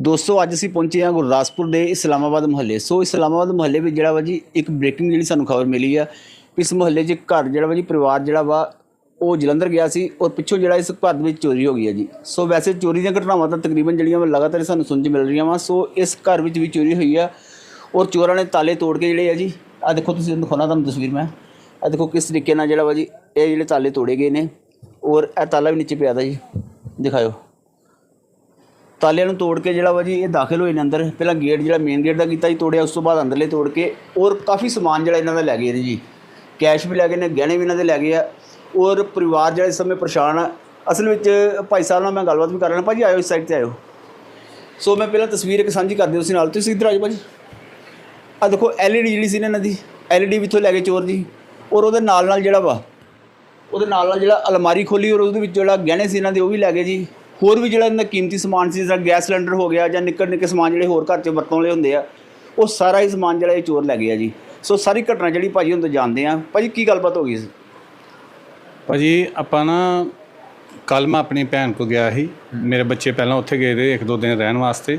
ਦੋਸਤੋ, ਅੱਜ ਅਸੀਂ ਪਹੁੰਚੇ ਹਾਂ ਗੁਰਦਾਸਪੁਰ ਦੇ ਇਸਲਾਮਾਬਾਦ ਮੁਹੱਲੇ। ਸੋ, ਇਸਲਾਮਾਬਾਦ ਮੁਹੱਲੇ ਵਿੱਚ ਜਿਹੜਾ ਵਾ ਜੀ, ਇੱਕ ਬ੍ਰੇਕਿੰਗ ਜਿਹੜੀ ਸਾਨੂੰ ਖਬਰ ਮਿਲੀ ਆ ਵੀ ਇਸ ਮੁਹੱਲੇ 'ਚ ਇੱਕ ਘਰ ਜਿਹੜਾ ਵਾ ਜੀ, ਪਰਿਵਾਰ ਜਿਹੜਾ ਵਾ, ਉਹ ਜਲੰਧਰ ਗਿਆ ਸੀ ਔਰ ਪਿੱਛੋਂ ਜਿਹੜਾ ਇਸ ਘਰ ਦੇ ਵਿੱਚ ਚੋਰੀ ਹੋ ਗਈ ਹੈ ਜੀ। ਸੋ, ਵੈਸੇ ਚੋਰੀ ਦੀਆਂ ਘਟਨਾਵਾਂ ਤਾਂ ਤਕਰੀਬਨ ਜਿਹੜੀਆਂ ਵਾ ਲਗਾਤਾਰ ਸਾਨੂੰ ਸੁਣਨ 'ਚ ਮਿਲ ਰਹੀਆਂ ਵਾ। ਸੋ, ਇਸ ਘਰ ਵਿੱਚ ਵੀ ਚੋਰੀ ਹੋਈ ਆ ਔਰ ਚੋਰਾਂ ਨੇ ਤਾਲੇ ਤੋੜ ਕੇ ਜਿਹੜੇ ਆ ਜੀ ਆ ਦੇਖੋ ਤੁਸੀਂ ਦਿਖਾਉਣਾ ਤੁਹਾਨੂੰ ਤਸਵੀਰ ਮੈਂ। ਆ ਦੇਖੋ ਕਿਸ ਤਰੀਕੇ ਨਾਲ ਜਿਹੜਾ ਵਾ ਜੀ, ਇਹ ਜਿਹੜੇ ਤਾਲੇ ਤੋੜੇ ਗਏ ਨੇ ਔਰ ਇਹ ਤਾਲਾ ਵੀ ਨੀਚੇ ਪਿਆ ਦਾ ਜੀ। ਦਿਖਾਓ ਤਾਲਿਆਂ ਨੂੰ ਤੋੜ ਕੇ ਜਿਹੜਾ ਵਾ ਜੀ ਇਹ ਦਾਖਲ ਹੋਏ ਨੇ ਅੰਦਰ। ਪਹਿਲਾਂ ਗੇਟ ਜਿਹੜਾ ਮੇਨ ਗੇਟ ਦਾ ਕੀਤਾ ਜੀ, ਤੋੜਿਆ, ਉਸ ਤੋਂ ਬਾਅਦ ਅੰਦਰਲੇ ਤੋੜ ਕੇ ਔਰ ਕਾਫੀ ਸਮਾਨ ਜਿਹੜਾ ਇਹਨਾਂ ਦਾ ਲੈ ਗਏ ਨੇ ਜੀ। ਕੈਸ਼ ਵੀ ਲੈ ਗਏ ਨੇ, ਗਹਿਣੇ ਵੀ ਇਹਨਾਂ ਦੇ ਲੈ ਗਏ ਆ। ਔਰ ਪਰਿਵਾਰ ਜਿਹੜਾ ਇਸ ਸਮੇਂ ਪਰੇਸ਼ਾਨ ਆ। ਅਸਲ ਵਿੱਚ ਭਾਈ ਸਾਹਿਬ ਨਾਲ ਮੈਂ ਗੱਲਬਾਤ ਵੀ ਕਰ ਰਿਹਾ ਭਾਜੀ, ਆਇਓ ਇਸ ਸਾਈਡ ਤੇ ਆਇਓ। ਸੋ ਮੈਂ ਪਹਿਲਾਂ ਤਸਵੀਰ ਇੱਕ ਸਾਂਝੀ ਕਰ ਦਿਓ ਤੁਸੀਂ ਨਾਲ। ਤੁਸੀਂ ਇੱਧਰ ਆਜੋ ਭਾਜੀ। ਆ ਦੇਖੋ ਐਲਈਡੀ ਜਿਹੜੀ ਸੀ ਨਾ ਇਹਨਾਂ ਦੀ ਐਲਈਡੀ ਵਿੱਚੋਂ ਲੈ ਗਏ ਚੋਰ ਜੀ। ਔਰ ਉਹਦੇ ਨਾਲ ਨਾਲ ਜਿਹੜਾ ਵਾ, ਉਹਦੇ ਨਾਲ ਨਾਲ ਜਿਹੜਾ ਅਲਮਾਰੀ ਖੋਲੀ ਔਰ ਉਹਦੇ ਵਿੱਚ ਜਿਹੜਾ ਗਹਿਣੇ ਸੀ ਇਹਨਾਂ ਦੇ, ਉਹ ਵੀ ਲੈ ਗਏ ਜੀ। ਹੋਰ ਵੀ ਜਿਹੜਾ ਇਹਨਾਂ ਦਾ ਕੀਮਤੀ ਸਮਾਨ ਸੀ ਜਿਵੇਂ ਗੈਸ ਸਿਲੰਡਰ ਹੋ ਗਿਆ ਜਾਂ ਨਿੱਕਰ ਨਿੱਕੇ ਸਮਾਨ ਜਿਹੜੇ ਹੋਰ ਘਰ 'ਚ ਵਰਤੋਂ ਵਾਲੇ ਹੁੰਦੇ ਆ ਉਹ ਸਾਰਾ ਹੀ ਸਮਾਨ ਜਿਹੜਾ ਇਹ ਚੋਰ ਲੈ ਗਏ ਆ ਜੀ। ਸੋ ਸਾਰੀ ਘਟਨਾ ਜਿਹੜੀ ਭਾਜੀ ਹੁਣ ਤੋਂ ਜਾਣਦੇ ਆ। ਭਾਜੀ ਕੀ ਗੱਲਬਾਤ ਹੋ ਗਈ ਸੀ? ਭਾਜੀ ਆਪਾਂ ਨਾ ਕੱਲ ਮੈਂ ਆਪਣੀ ਭੈਣ ਕੋ ਗਿਆ ਸੀ। ਮੇਰੇ ਬੱਚੇ ਪਹਿਲਾਂ ਉੱਥੇ ਗਏ ਦੇ ਇੱਕ ਦੋ ਦਿਨ ਰਹਿਣ ਵਾਸਤੇ।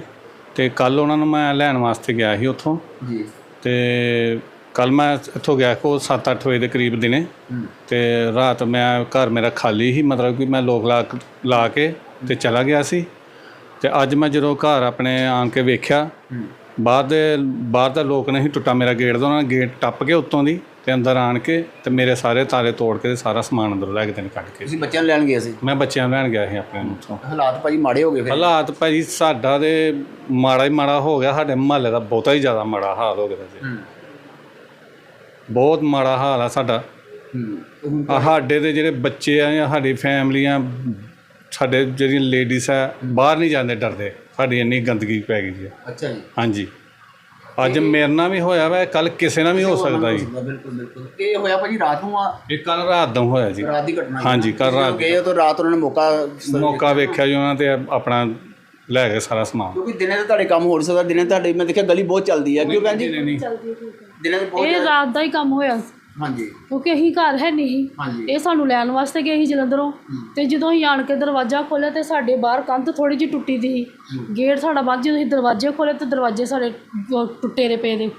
ਤੇ ਕੱਲ ਉਹਨਾਂ ਨੂੰ ਮੈਂ ਲੈਣ ਵਾਸਤੇ ਗਿਆ ਸੀ ਉੱਥੋਂ। ਜੀ। ਤੇ ਕੱਲ ਮੈਂ ਇੱਥੋਂ ਗਿਆ ਕੋ 7-8 ਵਜੇ ਦੇ ਕਰੀਬ ਦਿਨੇ। ਤੇ ਰਾਤ ਮੈਂ ਘਰ ਮੇਰਾ ਖਾਲੀ ਸੀ। ਮਤਲਬ ਕਿ ਮੈਂ ਲੋਕ ਲਾ ਲਾ ਕੇ ਤੇ ਚਲਾ ਗਿਆ ਸੀ। ਤੇ ਅੱਜ ਮੈਂ ਜਦੋਂ ਘਰ ਆਪਣੇ ਆਣ ਕੇ ਵੇਖਿਆ ਬਾਹਰ ਦੇ ਬਾਹਰ ਦਾ ਲੋਕ ਨਹੀਂ ਟੁੱਟਾ ਮੇਰਾ ਗੇਟ ਦਾ ਉਹਨਾਂ ਨੇ ਗੇਟ ਟੱਪ ਕੇ ਉੱਤੋਂ ਦੀ ਤੇ ਅੰਦਰ ਆਣ ਕੇ ਤੇ ਮੇਰੇ ਸਾਰੇ ਤਾਲੇ ਤੋੜ ਕੇ ਤੇ ਸਾਰਾ ਸਮਾਨ ਅੰਦਰੋਂ ਲੈ ਕੇ ਤੇ ਕੱਢ ਕੇ। ਤੁਸੀਂ ਬੱਚਿਆਂ ਨੂੰ ਲੈਣ ਗਏ ਸੀ? ਮੈਂ ਬੱਚਿਆਂ ਨੂੰ ਲੈਣ ਗਿਆ ਸੀ ਆਪਣੇ ਨੂੰ ਉੱਥੋਂ। ਹਾਲਾਤ ਭਾਜੀ ਮਾੜੇ ਹੋ ਗਏ ਫਿਰ। ਹਾਲਾਤ ਭਾਜੀ ਸਾਡਾ ਤੇ ਮਾੜਾ ਹੀ ਮਾੜਾ ਹੋ ਗਿਆ ਸਾਡੇ ਮੁਹੱਲੇ ਦਾ ਬਹੁਤਾ ਹੀ ਜ਼ਿਆਦਾ ਮਾੜਾ ਹਾਲ ਹੋ ਗਿਆ ਜੀ ਬਹੁਤ ਮਾੜਾ ਹਾਲ ਆ ਸਾਡਾ। ਹੂੰ। ਸਾਡੇ ਦੇ ਜਿਹੜੇ ਬੱਚੇ ਆ ਜਾਂ ਸਾਡੀ ਫੈਮਲੀਆਂ ਸਾਡੇ ਜਿਹੜੀਆਂ ਲੇਡੀਜ਼ ਆ ਬਾਹਰ ਨਹੀਂ ਜਾਂਦੇ ਡਰਦੇ। ਸਾਡੀ ਇੰਨੀ ਗੰਦਗੀ ਪੈ ਗਈ ਜੀ। ਅੱਛਾ ਜੀ। ਹਾਂਜੀ। ਅੱਜ ਮੇਰੇ ਨਾਲ ਵੀ ਹੋਇਆ ਵਾ ਕੱਲ ਕਿਸੇ ਨਾਲ ਵੀ ਹੋ ਸਕਦਾ ਜੀ। ਬਿਲਕੁਲ ਬਿਲਕੁਲ। ਇਹ ਹੋਇਆ ਭਾਜੀ ਰਾਤ ਨੂੰ ਆ? ਇਹ ਕੱਲ ਰਾਤ ਦਾ ਹੋਇਆ ਜੀ। ਰਾਤ ਦੀ ਘਟਨਾ ਹਾਂਜੀ ਕੱਲ ਰਾਤ ਗਏ ਹੋ ਤਾਂ ਰਾਤ ਉਹਨਾਂ ਨੇ ਮੌਕਾ ਮੌਕਾ ਵੇਖਿਆ ਜੀ ਉਹਨਾਂ ਤੇ ਆਪਣਾ ਲੈ ਗਏ ਸਾਰਾ ਸਮਾਨ। ਕਿਉਂਕਿ ਦਿਨੇ ਤਾਂ ਤੁਹਾਡੇ ਕੰਮ ਹੋ ਨਹੀਂ ਸਕਦਾ ਦਿਨੇ ਤੁਹਾਡੇ ਮੈਂ ਦੇਖਿਆ ਗਲੀ ਬਹੁਤ ਚੱਲਦੀ ਹੈ ਕਿਉਂ ਭੈਣ ਜੀ? ਦਿਨੇ ਤਾਂ ਬਹੁਤ ਇਹ ਰਾਤ ਦਾ ਹੀ ਕੰਮ ਹੋਇਆ। ਹਾਂਜੀ। ਕਿਉਂਕਿ ਅਸੀਂ ਘਰ ਹੈ ਨਹੀਂ ਹਾਂਜੀ। ਇਹ ਸਾਨੂੰ ਲੈਣ ਵਾਸਤੇ ਗਏ ਸੀ ਜਲੰਧਰੋਂ। ਤੇ ਜਦੋਂ ਅਸੀਂ ਆਣ ਕੇ ਦਰਵਾਜ਼ਾ ਖੋਲ੍ਹਿਆ ਤੇ ਸਾਡੇ ਬਾਹਰ ਕੰਧ ਥੋੜੀ ਜਿਹੀ ਟੁੱਟੀ ਦੀ ਸੀ। ਗੇਟ ਸਾਡਾ ਬੰਦ ਜਦੋਂ ਅਸੀਂ ਦਰਵਾਜ਼ੇ ਖੋਲ੍ਹੇ ਤੇ ਦਰਵਾਜ਼ੇ ਸਾਡੇ ਅਹ, ਟੁੱਟੇ ਦੇ ਪਏ ਦੇ।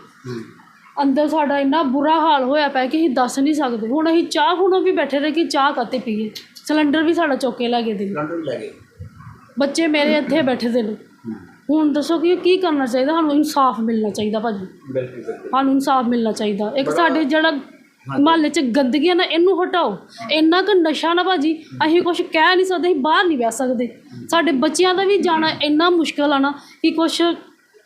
ਅੰਦਰ ਸਾਡਾ ਇੰਨਾ ਬੁਰਾ ਹਾਲ ਹੋਇਆ ਪਿਆ ਕਿ ਅਸੀਂ ਦੱਸ ਨਹੀਂ ਸਕਦੇ। ਹੁਣ ਅਸੀਂ ਚਾਹ ਹੁਣ ਵੀ ਬੈਠੇ ਰਹੇ ਕਿ ਚਾਹ ਕਾਤੇ ਪੀਏ। ਸਿਲੰਡਰ ਵੀ ਸਾਡਾ ਚੁੱਕ ਕੇ ਲੈ ਗਏ ਦੇ। ਨੇ। ਸਿਲੰਡਰ ਵੀ ਲੈ ਗਏ। ਬੱਚੇ ਮੇਰੇ ਇੱਥੇ ਬੈਠੇ ਦੇ ਨੇ। ਹੁਣ ਦੱਸੋ ਕਿ ਕੀ ਕਰਨਾ ਚਾਹੀਦਾ? ਸਾਨੂੰ ਇਨਸਾਫ ਮਿਲਣਾ ਚਾਹੀਦਾ ਭਾਜੀ। ਬਿਲਕੁਲ ਬਿਲਕੁਲ। ਸਾਨੂੰ ਇਨਸਾਫ ਮਿਲਣਾ ਚਾਹੀਦਾ। ਇੱਕ ਸਾਡੇ ਜਿਹੜਾ ਮਹੱਲੇ 'ਚ ਗੰਦਗੀ ਆ ਨਾ ਇਹਨੂੰ ਹਟਾਓ। ਇੰਨਾ ਕੁ ਨਸ਼ਾ ਨਾ ਭਾਜੀ ਅਸੀਂ ਕੁਝ ਕਹਿ ਨਹੀਂ ਸਕਦੇ ਅਸੀਂ ਬਾਹਰ ਨਹੀਂ ਬਹਿ ਸਕਦੇ। ਸਾਡੇ ਬੱਚਿਆਂ ਦਾ ਵੀ ਜਾਣਾ ਇੰਨਾ ਮੁਸ਼ਕਲ ਆ ਨਾ ਕਿ ਕੁਝ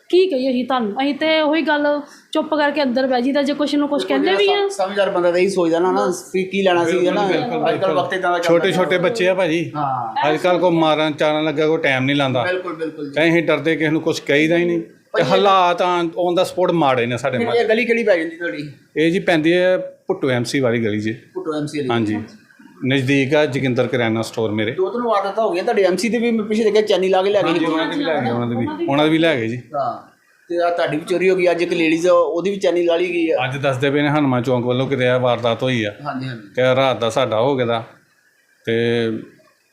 ਕੀ ਕਹੀਏ ਅਸੀਂ ਤੁਹਾਨੂੰ? ਅਸੀਂ ਤੇ ਉਹੀ ਗੱਲ ਚੁੱਪ ਕਰਕੇ ਅੰਦਰ ਬਹਿ ਜੀਦਾ ਜੇ ਕੁਛ ਨੂੰ ਕੁਛ ਕਹਿੰਦੇ ਵੀ ਆ। ਸਮਝਦਾਰ ਬੰਦਾ ਤਾਂ ਇਹੀ ਸੋਚਦਾ ਨਾ ਨਾ ਵੀ ਕੀ ਲੈਣਾ ਸੀ ਨਾ? ਅੱਜ ਕੱਲ ਵਕਤ ਇਦਾਂ ਦਾ ਚੱਲਦਾ ਛੋਟੇ ਛੋਟੇ ਬੱਚੇ ਆ ਭਾਜੀ। ਹਾਂ। ਅੱਜ ਕੱਲ ਕੋ ਮਾਰਨ ਚਾਰਨ ਲੱਗਾ ਕੋਈ ਟਾਈਮ ਨਹੀਂ ਲਾਂਦਾ ਬਿਲਕੁਲ ਬਿਲਕੁਲ ਤੇ ਅਸੀਂ ਡਰਦੇ ਕਿਸੇ ਨੂੰ ਕੁਝ ਕਹੀਦਾ ਹੀ ਨਹੀਂ। ਤੇ ਹਾਲਾਤ ਔਨ ਦਾ ਸਪੋਰਟ ਮਾੜੇ ਨੇ ਸਾਡੇ ਮੱਲ ਇਹ ਗਲੀ ਕਿਹੜੀ ਪੈ ਜਾਂਦੀ ਤੁਹਾਡੀ। ਇਹ ਜੀ ਪੈਂਦੀ ਹੈ ਭੁੱਟੋ ਐਮਸੀ ਵਾਲੀ ਗਲੀ 'ਚ ਪੁੱਟੋ ਐਮਸੀ ਵਾਲੀ ਹਾਂਜੀ। ਨਜ਼ਦੀਕ ਆ ਜੋਗਿੰਦਰ ਕਰਿਆਨਾ ਸਟੋਰ ਮੇਰੇ। ਦੋ ਤਿੰਨ ਵਾਰਦਾਤਾਂ ਹੋ ਗਈਆਂ ਤੁਹਾਡੇ ਐਮਸੀ ਦੇ ਵੀ ਮੈਂ ਪਿੱਛੇ ਦੇਖਿਆ ਚੈਨੀ ਲਾ ਕੇ ਲੈ ਗਏ ਉਹਨਾਂ ਦੇ ਵੀ ਲੈ ਗਏ ਉਹਨਾਂ ਦੇ ਵੀ। ਉਹਨਾਂ ਦੇ ਵੀ ਲੈ ਗਏ ਜੀ। ਹਾਂ। ਤੇ ਆ ਤੁਹਾਡੀ ਵੀ ਚੋਰੀ ਹੋ ਗਈ ਅੱਜ ਇੱਕ ਲੇਡੀਜ਼ ਉਹਦੀ ਵੀ ਚੈਨੀ ਲਾ ਲਈ ਗਈ ਆ। ਅੱਜ ਦੱਸਦੇ ਪਏ ਨੇ ਹਨੂੰਮਾਨ ਚੌਂਕ ਵੱਲੋਂ ਕਿਤੇ ਆ ਵਾਰਦਾਤ ਹੋਈ ਆ। ਹਾਂਜੀ ਹਾਂਜੀ। ਤੇ ਰਾਤ ਦਾ ਸਾਡਾ ਹੋ ਗਿਆ ਦਾ। ਤੇ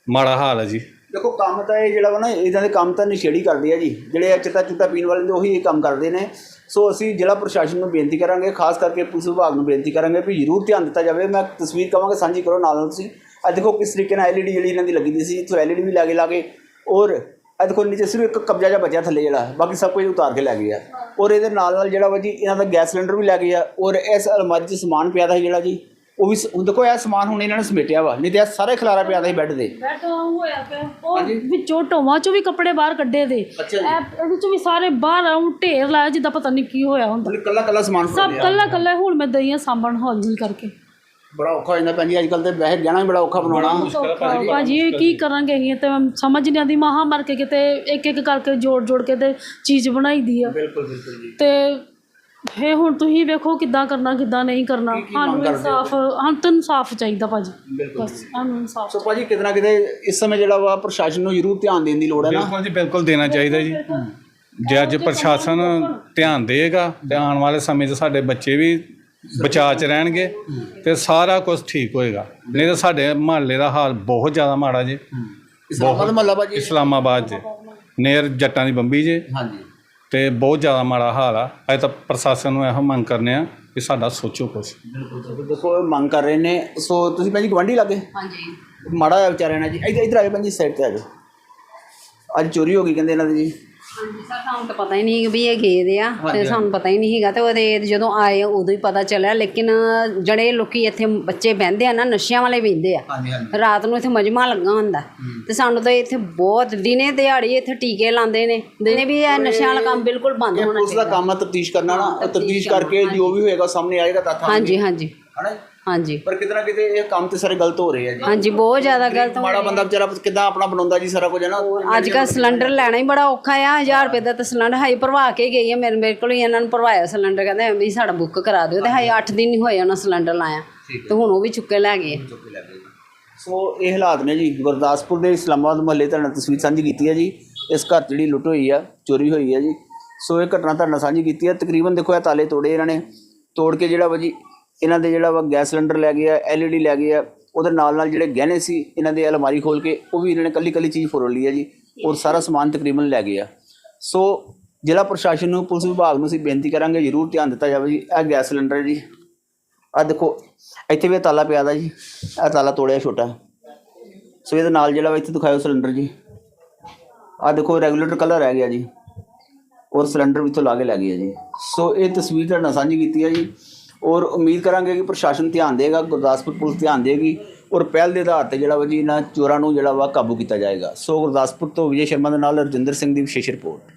ਮਾੜਾ ਹਾਲ ਹੈ ਜੀ। ਦੇਖੋ ਕੰਮ ਤਾਂ ਇਹ ਜਿਹੜਾ ਵਾ ਨਾ ਇਦਾਂ ਦੇ ਕੰਮ ਤਾਂ ਨਸ਼ੇੜੀ ਕਰਦੇ ਆ ਜੀ। ਜਿਹੜੇ ਚਿੱਟਾ ਚੁੱਟਾ ਪੀਣ ਵਾਲੇ ਨੇ ਉਹੀ ਇਹ ਕੰਮ ਕਰਦੇ ਨੇ। ਸੋ ਅਸੀਂ ਜ਼ਿਲ੍ਹਾ ਪ੍ਰਸ਼ਾਸਨ ਨੂੰ ਬੇਨਤੀ ਕਰਾਂਗੇ, ਖਾਸ ਕਰਕੇ ਪੁਲਿਸ ਵਿਭਾਗ ਨੂੰ ਬੇਨਤੀ ਕਰਾਂਗੇ ਵੀ ਜ਼ਰੂਰ ਧਿਆਨ ਦਿੱਤਾ ਜਾਵੇ। ਮੈਂ ਤਸਵੀਰ ਕਵਾਂਗਾ, ਸਾਂਝੀ ਕਰੋ ਨਾਲ ਨਾਲ ਤੁਸੀਂ। ਆ ਦੇਖੋ ਕਿਸ ਤਰੀਕੇ ਨਾਲ ਐਲਈਡੀ ਜਿਹੜੀ ਇਹਨਾਂ ਦੀ ਲੱਗੀ ਦੀ ਸੀ, ਇੱਥੋਂ ਐਲਈਡੀ ਵੀ ਲਾਗੇ ਲਾਗੇ ਔਰ ਇਹ ਦੇਖੋ ਨੀਚੇ ਸਿਰਫ ਇੱਕ ਕਬਜ਼ਾ ਜਿਹਾ ਬਚਿਆ ਥੱਲੇ ਜਿਹੜਾ, ਬਾਕੀ ਸਭ ਕੁਝ ਉਤਾਰ ਕੇ ਲੈ ਗਏ ਆ। ਔਰ ਇਹਦੇ ਨਾਲ ਨਾਲ ਜਿਹੜਾ ਵਾ ਜੀ, ਇਹਨਾਂ ਦਾ ਗੈਸ ਸਿਲੰਡਰ ਵੀ ਲੈ ਗਏ ਆ। ਔਰ ਇਸ ਅਲਮਾਰੀ 'ਚ ਸਮਾਨ ਪਿਆ ਦਾ ਸੀ ਜਿਹੜਾ ਜੀ। ਉਹ ਵੀ ਸ- ਹੁਣ ਦੇਖੋ ਇਹ ਸਮਾਨ ਹੁਣ ਇਹਨਾਂ ਨੇ ਸਮੇਟਿਆ ਵਾ ਨਹੀਂ ਤੇ ਇਹ ਸਾਰੇ ਖਲਾਰਾ ਪਿਆ ਦਾ ਸੀ ਬੈੱਡ ਦੇ। ਬੈਠਾ ਹੋਇਆ ਪਿਆ। ਉਹ ਵਿੱਚੋਂ ਢੋਵਾਂ ਚੋਂ ਵੀ ਕੱਪੜੇ ਬਾਹਰ ਕੱਢੇ ਦੇ। ਅੱਛਾ ਜੀ। ਇਹ ਇਹਦੇ ਚੋਂ ਵੀ ਸਾਰੇ ਬਾਹਰ ਆਉਂ ਢੇਰ ਲਾਇਆ ਜਿੱਦਾਂ ਪਤਾ ਨਹੀਂ ਕੀ ਹੋਇਆ ਹੁੰਦਾ। ਮਤਲਬ ਕੱਲਾ ਕੱਲਾ ਸਮਾਨ ਫੜ ਸਭ ਲਿਆ ਕੱਲਾ ਕੱਲਾ ਹੁਣ ਮੈਂ ਦਈਆਂ ਸਾਂਭਣ ਹੌਲੀ ਕਰਕੇ। ਬੜਾ ਔਖਾ ਹੋ ਜਾਂਦਾ ਭੈਣ ਜੀ ਅੱਜ ਕੱਲ ਤੇ ਵੈਸੇ ਗਹਿਣਾ ਵੀ ਬੜਾ ਔਖਾ ਬਣਾਉਣਾ। ਭਾਜੀ ਇਹ ਕੀ ਕਰਾਂਗੇ ਅਸੀਂ? ਤੇ ਸਮਝ ਨਹੀਂ ਆਉਂਦੀ ਮਹਾ ਮਰ ਕੇ ਕਿਤੇ ਇੱਕ ਇੱਕ ਕਰਕੇ ਜੋੜ ਜੋੜ ਕੇ ਤੇ ਚੀਜ਼ ਬਣਾਈ ਦੀ ਆ। ਬਿਲਕੁਲ ਬਿਲਕੁਲ ਜੀ। ਤੇ ਇਹ ਹੁਣ ਤੁਸੀਂ ਵੇਖੋ ਕਿੱਦਾਂ ਕਰਨਾ ਕਿੱਦਾਂ ਨਹੀਂ ਕਰਨਾ। ਸਾਨੂੰ ਇਨਸਾਫ ਸਾਨੂੰ ਤਾਂ ਇਨਸਾਫ ਚਾਹੀਦਾ ਭਾਜੀ। ਬਿਲਕੁਲ ਬਸ ਸਾਨੂੰ ਇਨਸਾਫ ਸੋ ਭਾਜੀ ਕਿਤੇ ਨਾ ਕਿਤੇ ਇਸ ਸਮੇਂ ਜਿਹੜਾ ਵਾ ਪ੍ਰਸ਼ਾਸਨ ਨੂੰ ਜ਼ਰੂਰ ਧਿਆਨ ਦੇਣ ਦੀ ਲੋੜ ਹੈ ਨਾ। ਬਿਲਕੁਲ ਜੀ ਬਿਲਕੁਲ ਦੇਣਾ ਚਾਹੀਦਾ ਜੀ। ਜੇ ਅੱਜ ਪ੍ਰਸ਼ਾਸਨ ਧਿਆਨ ਦੇਗਾ ਤੇ ਆਉਣ ਵਾਲੇ ਸਮੇਂ 'ਚ ਸਾਡੇ ਬੱਚੇ ਵੀ ਬਚਾਅ 'ਚ ਰਹਿਣਗੇ ਤੇ ਸਾਰਾ ਕੁਝ ਠੀਕ ਹੋਏਗਾ। ਨਹੀਂ ਤਾਂ ਸਾਡੇ ਮਹੱਲੇ ਦਾ ਹਾਲ ਬਹੁਤ ਜ਼ਿਆਦਾ ਮਾੜਾ ਜੀ। ਇਸਲਾਮਾਬਾਦ ਮਹੱਲਾ ਭਾਜੀ। ਇਸਲਾਮਾਬਾਦ 'ਚ ਨੇਰ ਜੱਟਾਂ ਦੀ ਬੰਬੀ ਜੇ। ਹਾਂਜੀ। ਤੇ ਬਹੁਤ ਜ਼ਿਆਦਾ ਮਾੜਾ ਹਾਲ ਆ। ਅਜੇ ਤਾਂ ਪ੍ਰਸ਼ਾਸਨ ਨੂੰ ਇਹੋ ਮੰਗ ਕਰਨੇ ਆ ਕਿ ਸਾਡਾ ਸੋਚੋ ਕੁਛ। ਬਿਲਕੁਲ ਦੇਖੋ ਇਹ ਮੰਗ ਕਰ ਰਹੇ ਨੇ। ਸੋ ਤੁਸੀਂ ਭਾਜੀ ਗਵਾਂਢੀ ਲੱਗੇ? ਹਾਂਜੀ। ਮਾੜਾ ਜਿਹਾ ਵਿਚਾਰਿਆ ਨਾ ਜੀ। ਇੱਧਰ ਇੱਧਰ ਆਏ ਭਾਜੀ ਸਾਈਡ ਤੇ ਆ ਜਾਓ। ਅੱਜ ਚੋਰੀ ਹੋ ਗਈ ਕਹਿੰਦੇ ਇਹਨਾਂ ਦੀ ਜੀ। ਹਾਂਜੀ ਸਰ ਸਾਨੂੰ ਤਾਂ ਪਤਾ ਹੀ ਨਹੀਂ ਵੀ ਇਹ ਗਏ ਦੇ ਆ ਹਾਂਜੀ, ਤੇ ਸਾਨੂੰ ਪਤਾ ਹੀ ਨਹੀਂ ਹੈਗਾ ਤੇ ਉਹਦੇ ਜਦੋਂ ਆਏ ਉਦੋਂ ਹੀ ਪਤਾ ਚੱਲਿਆ। ਲੇਕਿਨ ਜਿਹੜੇ ਲੋਕੀ ਇੱਥੇ ਬੱਚੇ ਬਹਿੰਦੇ ਆ ਨਾ ਨਸ਼ਿਆਂ ਵਾਲੇ ਬਹਿੰਦੇ ਆ। ਹਾਂਜੀ ਹਾਂਜੀ। ਰਾਤ ਨੂੰ ਇੱਥੇ ਮਜਮਾ ਲੱਗਾ ਹੁੰਦਾ। ਤੇ ਸਾਨੂੰ ਤਾਂ ਇੱਥੇ ਬਹੁਤ ਦਿਨੇ ਦਿਹਾੜੀ ਇੱਥੇ ਟੀਕੇ ਲਾਉਂਦੇ ਨੇ। ਦਿਨੇ ਵੀ ਇਹ ਨਸ਼ਿਆਂ ਵਾਲਾ ਕੰਮ ਬਿਲਕੁਲ ਬੰਦ ਇਹ ਹੋਣਾ ਪੁਲਿਸ ਦਾ ਚਾਹੀਦਾ। ਕੰਮ ਹੈ ਤਫਤੀਸ਼ ਕਰਨਾ ਨਾ ਤਫਤੀਸ਼ ਕਰਕੇ ਜੋ ਵੀ ਹੋਏਗਾ ਸਾਹਮਣੇ ਆਏਗਾ ਤਾਂ ਹਾਂਜੀ ਹਾਂਜੀ? ਹਾਂਜੀ। ਪਰ ਕਿਤੇ ਨਾ ਕਿਤੇ ਇਹ ਕੰਮ ਤੇ ਸਾਰੇ ਗਲਤ ਹੋ ਰਹੇ ਆ ਜੀ। ਹਾਂਜੀ ਬਹੁਤ ਜ਼ਿਆਦਾ ਗਲਤ ਹੋ ਮਾੜਾ ਬੰਦਾ ਵਿਚਾਰਾ ਕਿਦਾਂ ਆਪਣਾ ਬਣਾਉਂਦਾ ਜੀ ਸਾਰਾ ਕੁਝ ਹੈ ਨਾ? ਅੱਜ ਕੱਲ੍ਹ ਸਿਲੰਡਰ ਲੈਣਾ ਹੀ ਬੜਾ ਔਖਾ ਆ 1000 ਰੁਪਏ ਦਾ ਤਾਂ ਸਿਲੰਡਰ ਹਾਈ ਭਰਵਾ ਕੇ ਗਈ ਆ ਮੇਰੇ ਮੇਰੇ ਕੋਲ ਹੀ ਇਹਨਾਂ ਨੂੰ ਭਰਵਾਇਆ ਸਿਲੰਡਰ ਕਹਿੰਦੇ ਵੀ ਸਾਡਾ ਬੁੱਕ ਕਰਾ ਦਿਓ ਤੇ ਹਾਈ 8 ਦਿਨ ਹੀ ਹੋਏ ਉਹਨਾਂ ਸਿਲੰਡਰ ਲਾਇਆ ਤੇ ਹੁਣ ਉਹ ਵੀ ਚੁੱਕੇ ਲੈ ਗਏ ਸੋ ਇਹ ਹਾਲਾਤ ਨੇ ਜੀ ਗੁਰਦਾਸਪੁਰ ਦੇ ਇਸਲਾਮਾਬਾਦ ਮੁਹੱਲੇ ਤੁਹਾਡੇ ਨਾਲ ਤਸਵੀਰ ਸਾਂਝੀ ਕੀਤੀ ਹੈ ਜੀ। ਇਸ ਘਰ ਜਿਹੜੀ ਲੁੱਟ ਹੋਈ ਆ ਚੋਰੀ ਹੋਈ ਹੈ ਜੀ। ਸੋ ਇਹ ਘਟਨਾ ਤੁਹਾਡੇ ਨਾਲ ਸਾਂਝੀ ਕੀਤੀ ਹੈ ਤਕਰੀਬਨ ਦੇਖੋ ਇਹ ਤਾਲੇ ਤੋੜੇ ਇਹਨਾਂ ਨੇ। ਤੋੜ ਕੇ ਜਿਹੜਾ ਵਾ ਜੀ ਇਹਨਾਂ ਦੇ ਜਿਹੜਾ ਵਾ ਗੈਸ ਸਿਲੰਡਰ ਲੈ ਗਏ ਆ ਐਲਈਡੀ ਲੈ ਗਏ ਆ, ਉਹਦੇ ਨਾਲ ਨਾਲ ਜਿਹੜੇ ਗਹਿਣੇ ਸੀ, ਇਹਨਾਂ ਦੇ ਅਲਮਾਰੀ ਖੋਲ ਕੇ, ਉਹ ਵੀ ਇਹਨਾਂ ਨੇ ਕੱਲੀ ਕੱਲੀ ਚੀਜ਼ ਫਰੋਲ ਲਈ ਹੈ ਜੀ, ਔਰ ਸਾਰਾ ਸਮਾਨ ਤਕਰੀਬਨ ਲੈ ਗਏ ਆ। ਸੋ ਜ਼ਿਲ੍ਹਾ ਪ੍ਰਸ਼ਾਸਨ ਨੂੰ, ਪੁਲਿਸ ਵਿਭਾਗ ਨੂੰ ਅਸੀਂ ਬੇਨਤੀ ਕਰਾਂਗੇ, ਜ਼ਰੂਰ ਧਿਆਨ ਦਿੱਤਾ ਜਾਵੇ ਜੀ, ਇਹ ਗੈਸ ਸਿਲੰਡਰ ਜੀ। ਆ ਦੇਖੋ, ਇੱਥੇ ਵੀ ਇਹ ਤਾਲਾ ਪਿਆ ਦਾ ਜੀ, ਇਹ ਤਾਲਾ ਤੋੜਿਆ ਛੋਟਾ। ਸੋ ਇਹਦੇ ਨਾਲ ਜਿਹੜਾ ਵਾ ਇੱਥੇ ਦਿਖਾਇਓ ਸਿਲੰਡਰ ਜੀ। ਆ ਦੇਖੋ, ਰੈਗੂਲੇਟਰ ਕਲਰ ਰਹਿ ਗਿਆ ਜੀ, ਔਰ ਸਿਲੰਡਰ ਵੀ ਇੱਥੋਂ ਲਾ ਕੇ ਲੈ ਗਏ ਜੀ। ਸੋ ਇਹ ਤਸਵੀਰ ਤੁਹਾਡੇ ਨਾਲ ਸਾਂਝੀ ਕੀਤੀ ਹੈ ਜੀ। ਔਰ ਉਮੀਦ ਕਰਾਂਗੇ ਕਿ ਪ੍ਰਸ਼ਾਸਨ ਧਿਆਨ ਦੇਗਾ, ਗੁਰਦਾਸਪੁਰ ਪੁਲਿਸ ਧਿਆਨ ਦੇਗੀ ਔਰ ਪਹਿਲ ਦੇ ਆਧਾਰ ਤੇ ਜਿਹੜਾ ਵਾ ਜੀ ਇਹਨਾਂ ਚੋਰਾਂ ਨੂੰ ਜਿਹੜਾ ਵਾ ਕਾਬੂ ਕੀਤਾ ਜਾਏਗਾ। ਸੋ ਗੁਰਦਾਸਪੁਰ ਤੋਂ ਵਿਜੇ ਸ਼ਰਮਾ ਦੇ ਨਾਲ ਰਜਿੰਦਰ ਸਿੰਘ ਦੀ ਵਿਸ਼ੇਸ਼ ਰਿਪੋਰਟ।